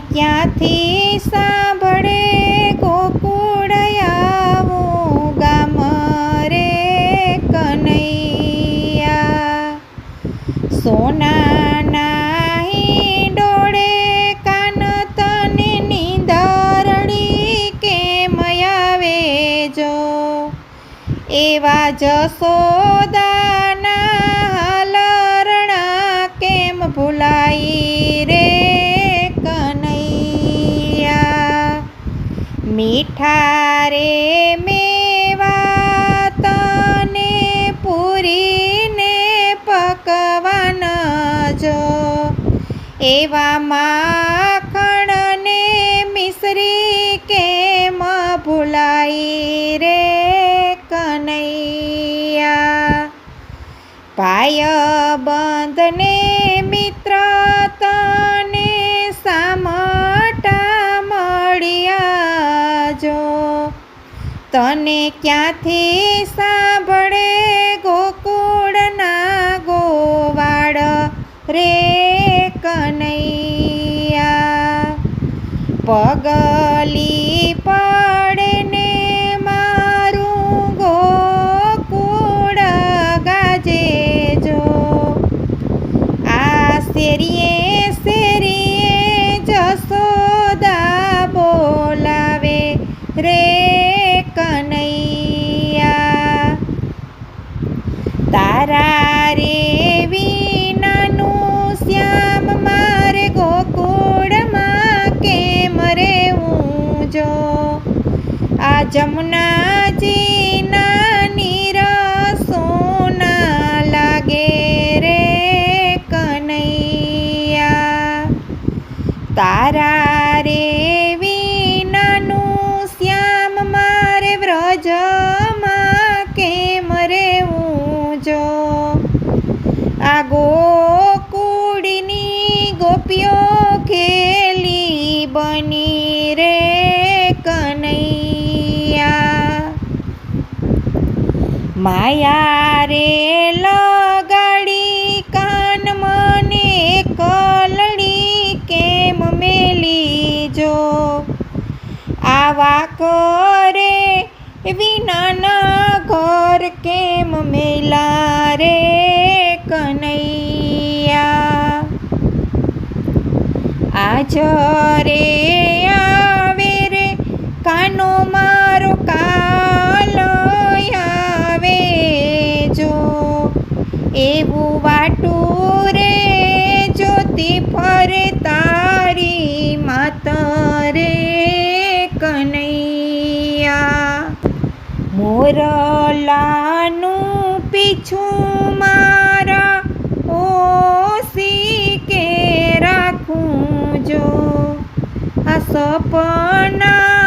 ક્યાંથી સાંભળે ગોકુળ આવું ગામ રે કનૈયા? સોનાના ડોળે કાન તને નીંદરડી કેમ આવે જો? એવા જસોદાના હાલરણા કેમ ભૂલાઈ રે મીઠા રે મેવા તને પૂરીને પકવાન જો એવા માખણને મિશ્રી કેમ ભૂલાઈ રે કનૈયા? પાય બંધને મિત્ર તને ક્યાંથી સાંભળે ગોકુળના ગોવાળ રે કનૈયા? પગલી પડે તારા રે વિનાનું શ્યામ મારે ગોકુળમાં કેમ રેવું જો આ જમુનાજીના નીર સોના લાગે રે કનૈયા તારા રે વિનાનું શ્યામ મારે વ્રજમાં આ ગોકુળની ગોપીઓ ખેલી બની રે કનૈયા. માયા રે લગાડી કાન મને કલડી કેમ મેલી જો? આવા કરે વિનાના ઘર કેમ મેલા રે? આજ રે આવે રે, કાનો મારો કાલો આવે જો. એવું વાટું રે જોતી ફરે તારી માત રે કનૈયા. મોરલાનું પીછું મારા ઓસી કે આ